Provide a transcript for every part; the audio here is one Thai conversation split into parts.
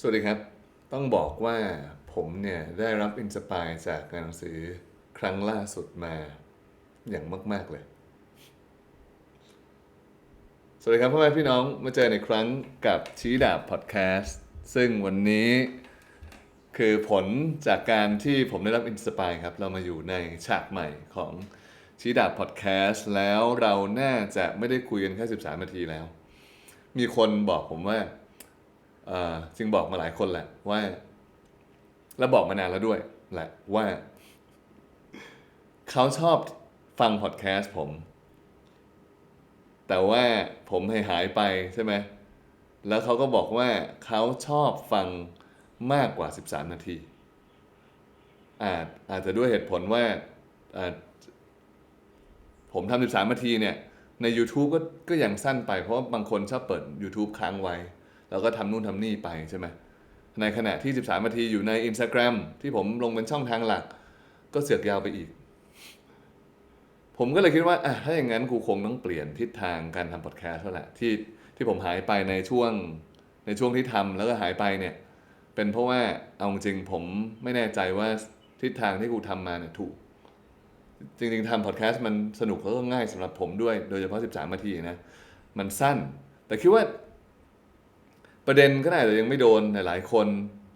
สวัสดีครับ ต้องบอกว่าผมเนี่ยได้รับอินสปายจากงานหนังสือครั้งล่าสุดมาอย่างมาก ๆ เลย สวัสดีครับพ่อแม่พี่น้องมาเจอในครั้งกับชี้ดาบพอดแคสต์ซึ่งวันนี้คือผลจากการที่ผมได้รับอินสปายครับ เรามาอยู่ในฉากใหม่ของชี้ดาบพอดแคสต์แล้วเราน่าจะไม่ได้คุยกันแค่ 13 นาทีแล้ว มีคนบอกผมว่า จึงบอกมาหลายคนแหละว่า แล้วบอกมานานแล้วด้วยแหละว่า เขาชอบฟังพอดแคสต์ผม แต่ว่าผมหหายไปใช่ไหมแล้วเขาก็บอกว่าเขาชอบฟังมากกว่า 13 นาที อาจอาจจะด้วยเหตุผลว่าผมทำ13 นาทีเนี่ย ใน YouTube ก็ก็ยังสั้นไปเพราะาบางคนชอบเปิด YouTube ค้างไว้ แล้วก็ทำนู่นทำนี่ไปใช่ไหมในขณะที่ 13นาทีอยู่ใน Instagram ที่ผมลงเป็นช่องทางหลัก ก็เสือกยาวไปอีก ผมก็เลยคิดว่าอะถ้าอย่างนั้นกูคงต้องเปลี่ยนทิศทางการทำพอดแคสต์แล้วแหละที่ที่ผมหายไปในช่วงในช่วงที่ทำแล้วก็หายไปเนี่ย เป็นเพราะว่าเอาจริงๆผมไม่แน่ใจว่าทิศทางที่กูทำมาเนี่ยถูก จริงๆทำพอดแคสต์มันสนุกแล้วก็ง่ายสำหรับผมด้วย โดยเฉพาะ 13นาทีนะ มันสั้น แต่คิดว่า ประเด็นก็อาจจะยังไม่โดนหลายๆคน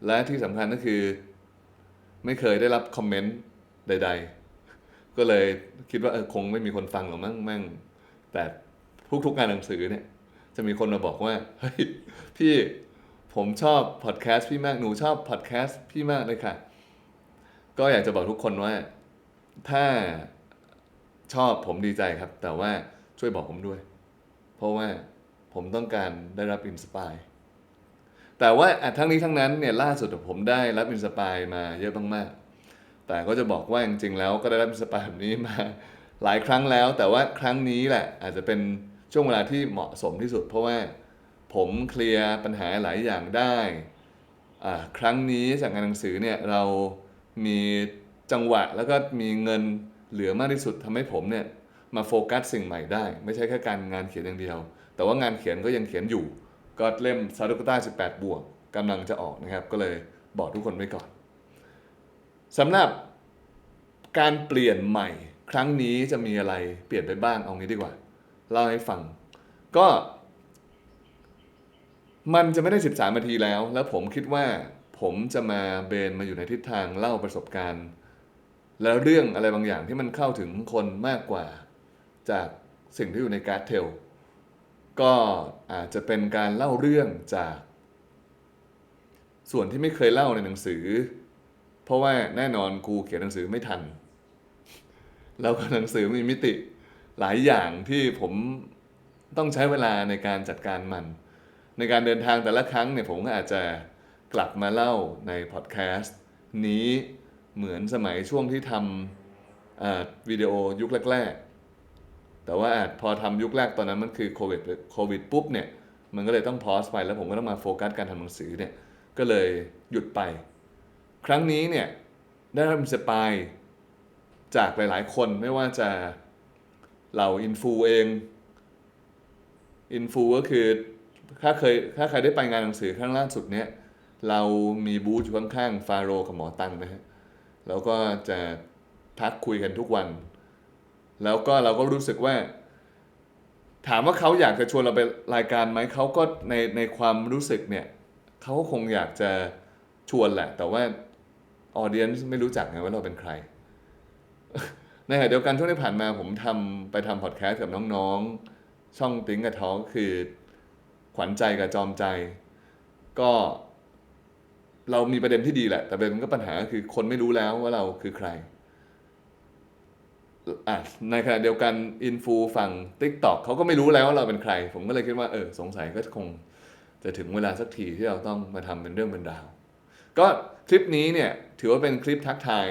และที่สำคัญก็คือ ไม่เคยได้รับคอมเมนต์ใด ๆ ก็เลยคิดว่าเออคงไม่มีคนฟังหรอกมั้งแม่งแต่ทุกๆงานหนังสือเนี่ย จะมีคนมาบอกว่าเฮ้ยพี่ผมชอบพอดแคสต์พี่มากหนูชอบพอดแคสต์พี่มากเลยค่ะ ก็อยากจะบอกทุกคนว่า ถ้าชอบผมดีใจครับ แต่ว่าช่วยบอกผมด้วย เพราะว่าผมต้องการได้รับอินสปาย แต่ว่าทั้งนี้ทั้งนั้นเนี่ยล่าสุดผมได้รับอินสปายมาเยอะมากๆแต่ก็จะบอกว่าจริงๆแล้วก็ได้รับอินสปายแบบนี้มาหลายครั้งแล้ว แต่ว่าครั้งนี้แหละอาจจะเป็นช่วงเวลาที่เหมาะสมที่สุด เพราะว่าผมเคลียร์ปัญหาหลายอย่างได้ครั้งนี้จากงานหนังสือเนี่ยเรามีจังหวะแล้วก็มีเงินเหลือมากที่สุดทำให้ผมเนี่ยมาโฟกัสสิ่งใหม่ได้ ไม่ใช่แค่การงานเขียนอย่างเดียว แต่ว่างานเขียนก็ยังเขียนอยู่ ก็เล่มซาดุกต้า18 บวกกำลังจะออกนะครับ ก็เลยบอกทุกคนไว้ก่อนสำหรับการเปลี่ยนใหม่ครั้งนี้จะมีอะไรเปลี่ยนไปบ้างเอางี้ดีกว่าเล่าให้ฟัง ก็ มันจะไม่ได้ 13นาทีแล้ว แล้วผมคิดว่าผมจะมาเบนมาอยู่ในทิศทางเล่าประสบการณ์ แล้วเรื่องอะไรบางอย่างที่มันเข้าถึงคนมากกว่าจากสิ่งที่อยู่ในการ์ดเทล ก็อาจจะเป็นการเล่าเรื่องจาก ส่วนที่ไม่เคยเล่าในหนังสือ เพราะว่าแน่นอนกูเขียนหนังสือไม่ทัน แล้วก็หนังสือมีมิติหลายอย่างที่ผมต้องใช้เวลาในการจัดการมัน ในการเดินทางแต่ละครั้งเนี่ยผมก็อาจจะกลับมาเล่าในพอดแคสต์นี้เหมือนสมัยช่วงที่ทำวิดีโอยุคแรกๆ แต่ว่าพอทำยุคแรกตอนนั้นมันคือโควิดโควิดปุ๊บเนี่ยมันก็เลยต้องพอสไปแล้วผมก็ต้องมาโฟกัสการทำหนังสือเนี่ยก็เลยหยุดไป ครั้งนี้เนี่ยได้รับอินสปายจากหลายๆ คนไม่ว่าจะเหล่าอินฟูเองอินฟูก็คือถ้าเคยถ้าใครได้ไปงานหนังสือครั้งล่าสุดเนี่ยเรามีบูธอยู่ข้างๆฟาโรกับหมอตังนะฮะแล้วก็จะทักคุยกันทุกวัน แล้วก็เราก็รู้สึกว่า ถามว่าเขาอยากจะชวนเราไปรายการไหมเขาก็ในในความรู้สึกเนี่ยเขาก็คงอยากจะชวนแหละ แต่ว่าออเดียนไม่รู้จักไงว่าเราเป็นใคร ในขณะเดียวกันช่วงที่ผ่านมาผมทำไปทำพอดแคสต์กับน้องๆ ช่องติ้งกับท้องคือขวัญใจกับจอมใจ ก็เรามีประเด็นที่ดีแหละ แต่ประเป็นก็ปัญหาคือคนไม่รู้แล้วว่าเราคือใคร ในขณะเดียวกันอินฟูฝั่ง t ิ k t o k เขาก็ไม่รู้แล้วว่าเราเป็นใคร ผมก็เลยคิดว่าเออสงสัยก็คงจะถึงเวลาสักทีที่เราต้องมาทำเป็นเรื่องเป็นราว ก็คลิปนี้เนี่ยถือว่าเป็นคลิปทักทาย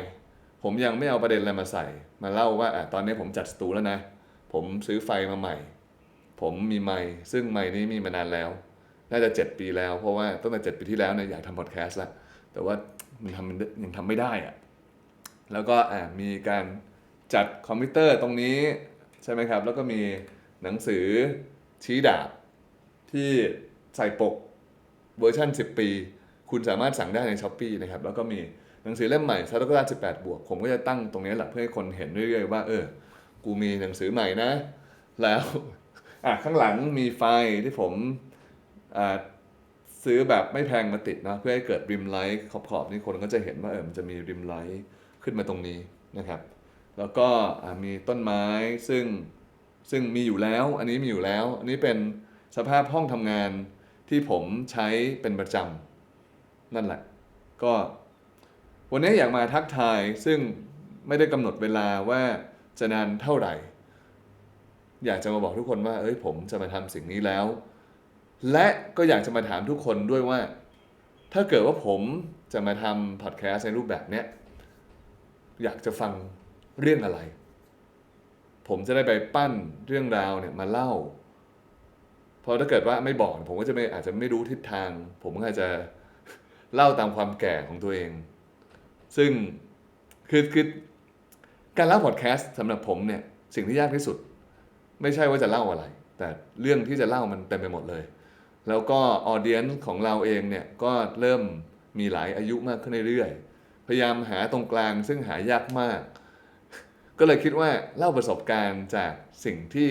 ผมยังไม่เอาประเด็นอะไรมาใส่ มาเล่าว่าอะตอนนี้ผมจัดสตูแล้วนะ ผมซื้อไฟมาใหม่ ผมมีไมค์ซึ่งไมค์นี้มีมานานแล้ว น่าจะ 7 ปีแล้วเพราะว่าตั้งแต่7ปีที่แล้วเนี่ยอยากทำพอดแคสต์แล้วแต่ว่ามันทำมันยังทำไม่ได้อะแล้วก็อ่ามีการ จัดคอมพิวเตอร์ตรงนี้ใช่ไหมครับ แล้วก็มีหนังสือชี้ดาบที่ใส่ปกเวอร์ชัน10 ปี คุณสามารถสั่งได้ในช้อปปีนะครับ แล้วก็มีหนังสือเล่มใหม่ซาตกราช18บวก ผมก็จะตั้งตรงนี้แหละเพื่อให้คนเห็นเรื่อยๆว่า เออ กูมีหนังสือใหม่นะ แล้วอะข้างหลังมีไฟที่ผมอ่าซื้อแบบไม่แพงมาติดนะ เพื่อให้เกิดริมไลท์ขอบๆนี่คนก็จะเห็นว่าเออมันจะมีริมไลท์ขึ้นมาตรงนี้นะครับ แล้วก็มีต้นไม้ซึ่งซึ่งมีอยู่แล้ว อันนี้มีอยู่แล้ว อันนี้เป็นสภาพห้องทำงานที่ผมใช้เป็นประจำนั่นแหละ ก็วันนี้อยากมาทักทายซึ่งไม่ได้กำหนดเวลาว่าจะนานเท่าไหร่ อยากจะมาบอกทุกคนว่า เอ้ยผมจะมาทำสิ่งนี้แล้ว และก็อยากจะมาถามทุกคนด้วยว่า ถ้าเกิดว่าผมจะมาทำพอดแคสต์ในรูปแบบเนี้ยอยากจะฟัง เรื่องอะไร ผมจะได้ไปปั้นเรื่องราวเนี่ยมาเล่าเพราะถ้าเกิดว่าไม่บอกผมก็จะไม่อาจจะไม่รู้ทิศทาง ผมก็อาจจะเล่าตามความแก่ของตัวเอง ซึ่งคือคือการเล่าพอดแคสต์สำหรับผมเนี่ยสิ่งที่ยากที่สุด ไม่ใช่ว่าจะเล่าอะไร แต่เรื่องที่จะเล่ามันเต็มไปหมดเลย แล้วก็ออเดียนของเราเองเนี่ยก็เริ่มมีหลายอายุมากขึ้นเรื่อยๆพยายามหาตรงกลางซึ่งหายากมาก ก็เลยคิดว่าเล่าประสบการณ์จากสิ่งที่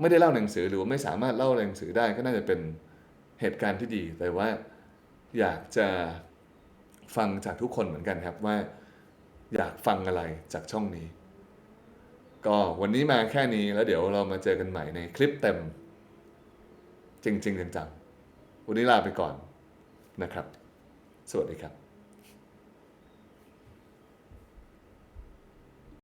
ไม่ได้เล่าหนังสือหรือว่าไม่สามารถเล่าหนังสือได้ก็น่าจะเป็นเหตุการณ์ที่ดี แต่ว่าอยากจะฟังจากทุกคนเหมือนกันครับว่าอยากฟังอะไรจากช่องนี้ ก็วันนี้มาแค่นี้แล้วเดี๋ยวเรามาเจอกันใหม่ในคลิปเต็ม จริงๆจังๆวันนี้ลาไปก่อนนะครับ สวัสดีครับ